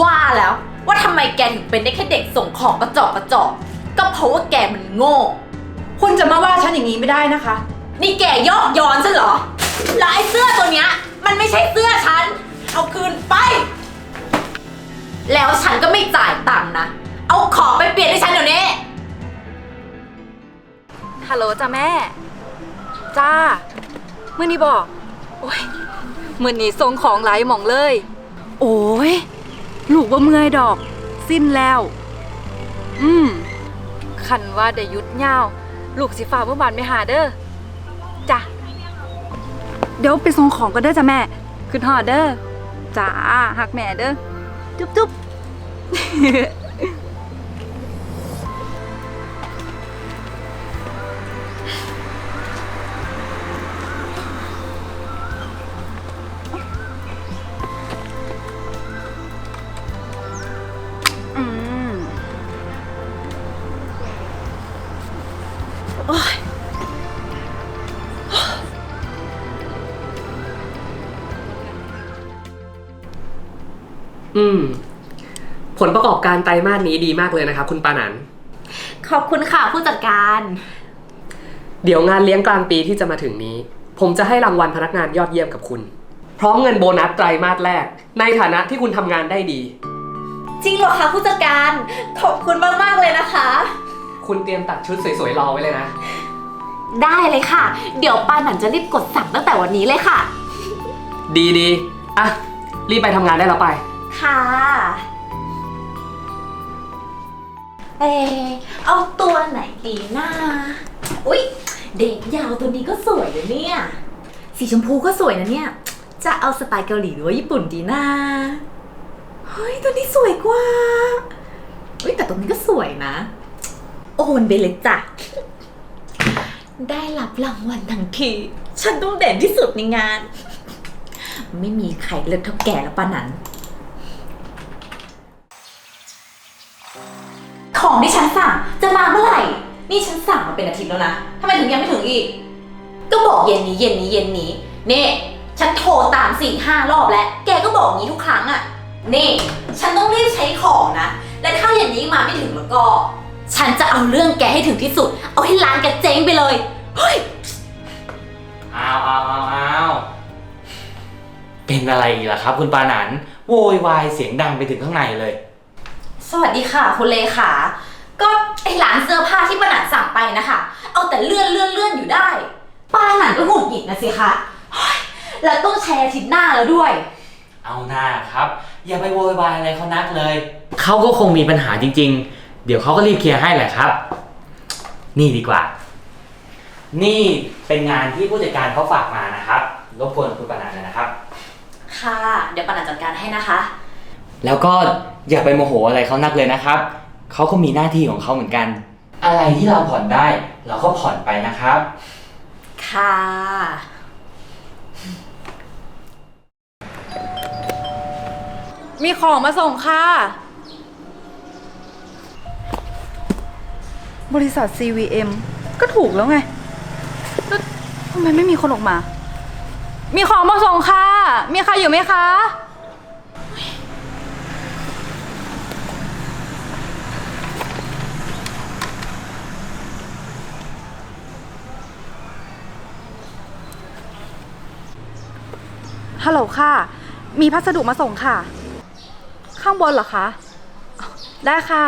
ว่าแล้วว่าทำไมแกถึงเป็นได้แค่เด็กส่งของกระจอกกระจอกก็เพราะว่าแกมันโง่ คุณจะมาว่าฉันอย่างนี้ไม่ได้นะคะ นี่แกยอกย้อนฉันเหรอแล้วไอ้เสื้อตัวเนี้ย มันไม่ใช่เสื้อฉัน เอาคืนไป แล้วฉันก็ไม่จ่ายตังค์นะ เอาของไปเปลี่ยนให้ฉันเดี๋ยวนี้ ฮัลโหลจ้าแม่ จ้าเมื่อนี้บอก โอ้ยเมื่อนี้ทรงของหลายหม่องเลย โอ้ย ลูกว่าเมื่อยดอก สิ้นแล้ว อืมคันว่าได้ยุดยาลูกสิฝ่าเมื่อวานไม่หาเด้อจ้ะเดี๋ยวไปส่งของกันเด้อจ้ะแม่ขึ้นหอดเด้อจ้าหักแม่เด้อจุ๊บจุ๊บ อืม ผลประกอบการไตรมาสนี้ดีมากเลยนะครับ คุณปานัน ขอบคุณค่ะผู้จัดการ เดี๋ยวงานเลี้ยงกลางปีที่จะมาถึงนี้ ผมจะให้รางวัลพนักงานยอดเยี่ยมกับคุณ พร้อมเงินโบนัสไตรมาสแรก ในฐานะที่คุณทำงานได้ดี จริงเหรอคะผู้จัดการ ขอบคุณมากๆเลยนะคะ คุณเตรียมตัดชุดสวยๆรอไว้เลยนะ ได้เลยค่ะ เดี๋ยวปาหนันจะรีบกดสั่งตั้งแต่วันนี้เลยค่ะ ดีดีๆอะ รีบไปทำงานได้แล้วไป ค่ะ เออเอาตัวไหนดีนะอุ๊ย เด็กยาวตัวนี้ก็สวยเลยเนี่ย สีชมพูก็สวยนะเนี่ย จะเอาสไตล์เกาหลีหรือว่าญี่ปุ่นดีนะเฮ้ยตัวนี้สวยกว่าอุ๊ยแต่ตัวนี้ก็สวยนะ โอนไปเลยจ้ะ ได้รับรางวัลทั้งที ฉันต้องเด่นที่สุดในงาน ไม่มีใครเลิศเท่าแก่แล้วปานั้น ของที่ฉันสั่งจะมาเมื่อไหร่ นี่ฉันสั่งมาเป็นอาทิตย์แล้วนะทำไมถึงยังไม่ถึงอีก ก็บอกเย็นนี้เย็นนี้เย็นนี้นี่ฉันโทรตามสี่ห้ารอบแล้ว แกก็บอกงี้ทุกครั้งอะนี่ ฉันต้องรีบใช้ของนะ และถ้าเย็นนี้มาไม่ถึงแล้วก็ ฉันจะเอาเรื่องแกให้ถึงที่สุด เอาให้ร้านแกเจ๊งไปเลย เฮ้ย อ้าวอ้าวอ้าวอ้าวเป็นอะไรอีกล่ะครับ คุณปานันโวยวายเสียงดังไปถึงข้างในเลย สวัสดีค่ะ คุณเลขา ก็ไอร้านเสื้อผ้าที่ป้าหนันสั่งไปนะคะ เอาแต่เลื่อนเลื่อนเลื่อนอยู่ได้ ป้าหนันก็หงุดหงิดนะสิคะเฮ้ยแล้วต้องแชร์อาทิตย์หน้าแล้วด้วย เอาหน้าครับ อย่าไปโวยวายอะไรเขานักเลย เขาก็คงมีปัญหาจริง ๆ เดี๋ยวเขาก็รีบเคลียร์ให้แหละครับ นี่ดีกว่า นี่เป็นงานที่ผู้จัดการเขาฝากมานะครับรบกวนคุณปานันเลยนะครับ ค่ะ เดี๋ยวป้าหนันจัดการให้นะคะ แล้วก็ อย่าไปโมโหอะไรเขานักเลยนะครับ เขาก็มีหน้าที่ของเขาเหมือนกัน อะไรที่เราผ่อนได้ เราก็ผ่อนไปนะครับ ค่ะ มีของมาส่งค่ะ บริษัท CVM ก็ถูกแล้วไงแล้วทำไมไม่มีคนออกมา มีของมาส่งค่ะ มีใครอยู่ไหมคะ ฮัลโหลค่ะ มีพัสดุมาส่งค่ะ ข้างบนเหรอคะ ได้ค่ะ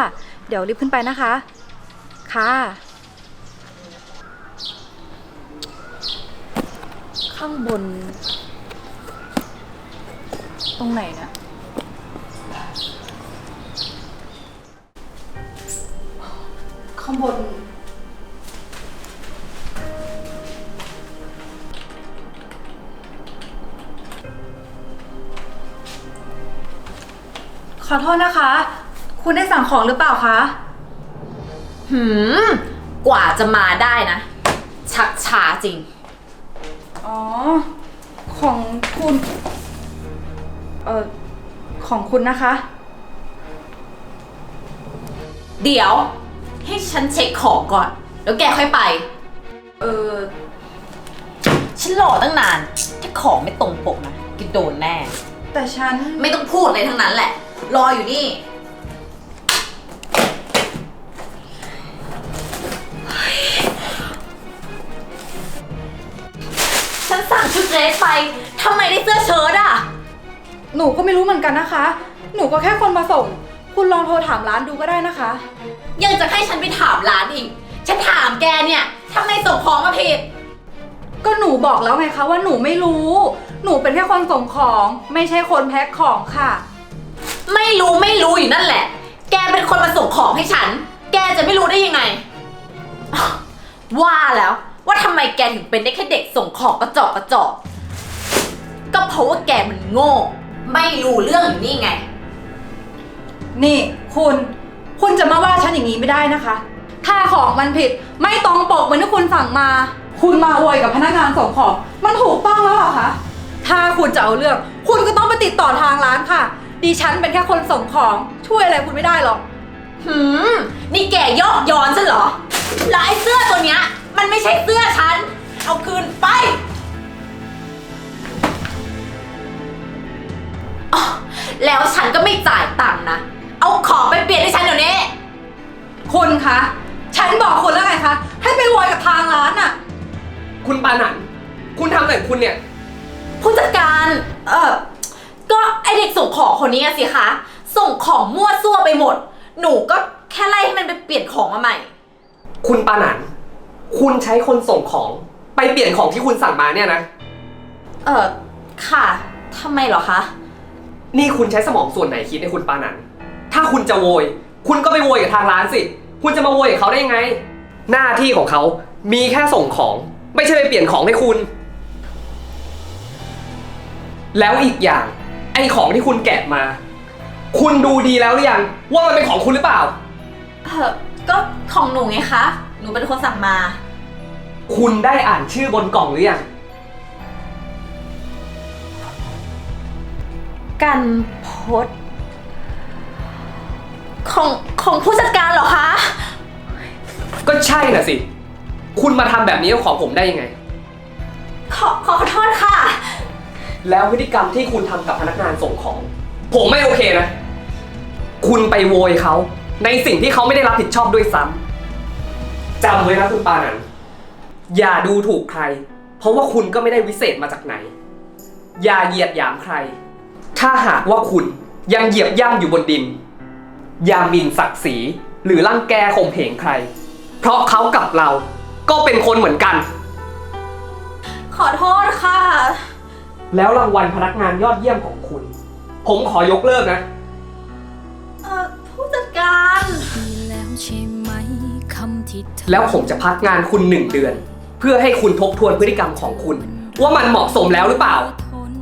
เดี๋ยวรีบขึ้นไปนะคะ ค่ะ ข้างบน ตรงไหนเนี่ยข้างบน อโทษนะคะ คุณได้สั่งของหรือเปล่าคะ หืม กว่าจะมาได้นะ ชักช้าจริง อ๋อ ของคุณ เอ่อ ของคุณนะคะ เดี๋ยว ให้ฉันเช็คของก่อน แล้วแกค่อยไป เออ ฉันรอตั้งนาน ถ้าของไม่ตรงปกนะแกโดนแน่ แต่ฉัน ไม่ต้องพูดอะไรทั้งนั้นแหละ รออยู่นี่ ฉันสั่งชุดเดรสไป ทำไมได้เสื้อเชิ้ตอะ หนูก็ไม่รู้เหมือนกันนะคะ หนูก็แค่คนมาส่ง คุณลองโทรถามร้านดูก็ได้นะคะ ยังจะให้ฉันไปถามร้านอีก ฉันถามแกเนี่ยทำไมส่งของมาผิด ก็หนูบอกแล้วไงคะว่าหนูไม่รู้ หนูเป็นแค่คนส่งของ ไม่ใช่คนแพ็คของค่ะ ไม่รู้ไม่รู้อยู่นั่นแหละ แกเป็นคนมาส่งของให้ฉัน แกจะไม่รู้ได้ยังไงวว่าแล้วว่าทำไมแกถึงเป็นได้แค่เด็กส่งของกระจอกกระจอกก็เพราะว่าแกมันโง่ ไม่รู้เรื่องอยู่นี่ไง นี่คุณ คุณจะมาว่าฉันอย่างนี้ไม่ได้นะคะ ถ้าของมันผิดไม่ตรงปกเหมือนที่คุณสั่งมา คุณมาอวยกับพนักงานส่งของ มันถูกต้องแล้วเหรอคะ ถ้าคุณจะเอาเรื่อง คุณก็ต้องไปติดต่อทางร้านค่ะ ดิฉันเป็นแค่คนส่งของช่วยอะไรคุณไม่ได้หรอก หืม นี่แกยอกย้อนฉันเหรอแล้วไอ้เสื้อตัวเนี้ย มันไม่ใช่เสื้อฉัน เอาคืนไปอ๋อแล้วฉันก็ไม่จ่ายตังค์นะ เอาของไปเปลี่ยนให้ฉันเดี๋ยวนี้ คุณคะ ฉันบอกคุณแล้วไงคะ ให้ไปโวยกับทางร้านน่ะ คุณปานัน คุณทำอะไรของคุณเนี่ย ผู้จัดการ เออ ก็ไอเด็กส่งของคนนี้อะสิคะ ส่งของมั่วซั่วไปหมด หนูก็แค่ไล่ให้มันไปเปลี่ยนของมาใหม่ คุณปานันคุณใช้คนส่งของ ไปเปลี่ยนของที่คุณสั่งมาเนี่ยนะ เออค่ะทำไมเหรอคะ นี่คุณใช้สมองส่วนไหนคิดในคุณปานันถ้าคุณจะโวย คุณก็ไปโวยกับทางร้านสิ คุณจะมาโวยกับเขาได้ยังไง หน้าที่ของเขามีแค่ส่งของ ไม่ใช่ไปเปลี่ยนของให้คุณ แล้วอีกอย่าง ไอ้ของที่คุณแกะมา คุณดูดีแล้วหรือยังว่ามันเป็นของคุณหรือเปล่า เออก็ของหนูไงคะ หนูเป็นคนสั่งมา คุณได้อ่านชื่อบนกล่องหรือยังกันพดของของผู้จัดการเหรอคะ ก็ใช่น่ะสิ คุณมาทำแบบนี้กับของผมได้ยังไง ขอขอโทษค่ะ แล้วพฤติกรรมที่คุณทำกับพนักงานส่งของ ผมไม่โอเคนะ คุณไปโวยเขา ในสิ่งที่เขาไม่ได้รับผิดชอบด้วยซ้ำจำไว้นะคุณปานันอย่าดูถูกใคร เพราะว่าคุณก็ไม่ได้วิเศษมาจากไหน อย่าเหยียดหยามใคร ถ้าหากว่าคุณยังเหยียบย่ำอยู่บนดิน อย่าหมิ่นศักดิ์ศรีหรือรังแกข่มเหงใคร เพราะเขากับเราก็เป็นคนเหมือนกัน ขอโทษค่ะ แล้วรางวัลพนักงานยอดเยี่ยมของคุณ ผมขอยกเลิกนะ เออผู้จัดการแล้วใช่ไหมคำที่เธอแล้วผมจะพักงานคุณหนึ่งเดือน เพื่อให้คุณทบทวนพฤติกรรมของคุณ ว่ามันเหมาะสมแล้วหรือเปล่า ทน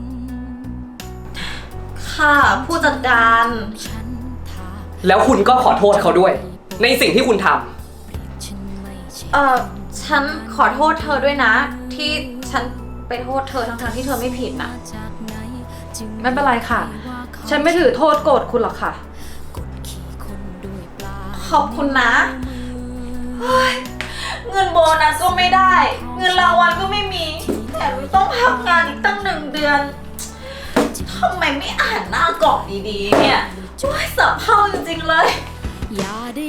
ค่ะผู้จัดการ ฉันทาแล้วคุณก็ขอโทษเขาด้วย ในสิ่งที่คุณทำฉันไม่ใช่ เออฉันขอโทษเธอด้วยนะ ที่ฉัน ไปโทษเธอทั้งๆที่เธอไม่ผิดนะจากไหนจึงไม่เป็นไรค่ะ ฉันไม่ถือโทษโกรธคุณหรอกค่ะกดขี่คนด้วยปลาขอบคุณนะเฮ้ยเงินโบนัสก็ไม่ได้ เงินรางวัลก็ไม่มีแถมต้องพักงานอีกตั้งหนึ่งเดือนทำไมไม่อ่านหน้ากล่องดีๆเนี่ยโอ้ยสับเพ่าจริงๆเลย อย่าได้